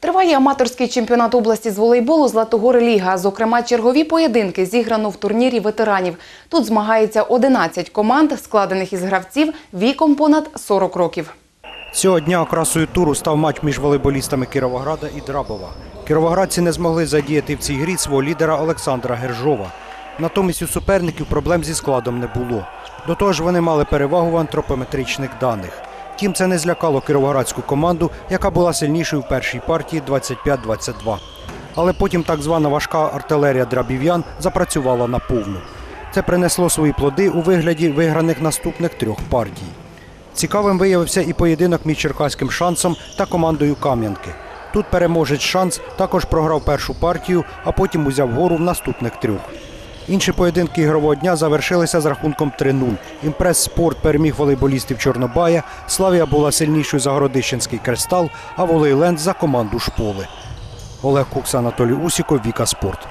Триває аматорський чемпіонат області з волейболу Златогори Ліга. Зокрема, чергові поєдинки зіграно в турнірі ветеранів. Тут змагається 11 команд, складених із гравців віком понад 40 років. Цього дня окрасою туру став матч між волейболістами Кіровограда і Драбова. Кіровоградці не змогли задіяти в цій грі свого лідера Олександра Гержова. Натомість у суперників проблем зі складом не було. До того ж, вони мали перевагу в антропометричних даних. Втім, це не злякало кіровоградську команду, яка була сильнішою в першій партії 25-22. Але потім так звана важка артилерія драбів'ян запрацювала на повну. Це принесло свої плоди у вигляді виграних наступних трьох партій. Цікавим виявився і поєдинок між черкаським шансом та командою Кам'янки. Тут переможець шанс також програв першу партію, а потім узяв гору в наступних трьох. Інші поєдинки ігрового дня завершилися з рахунком 3-0. Імпрес спорт переміг волейболістів Чорнобая, Славія була сильнішою за Городищенський кристал, а Волейленд за команду Шполи. Олег Кукс, Анатолій Усіков, Віка Спорт.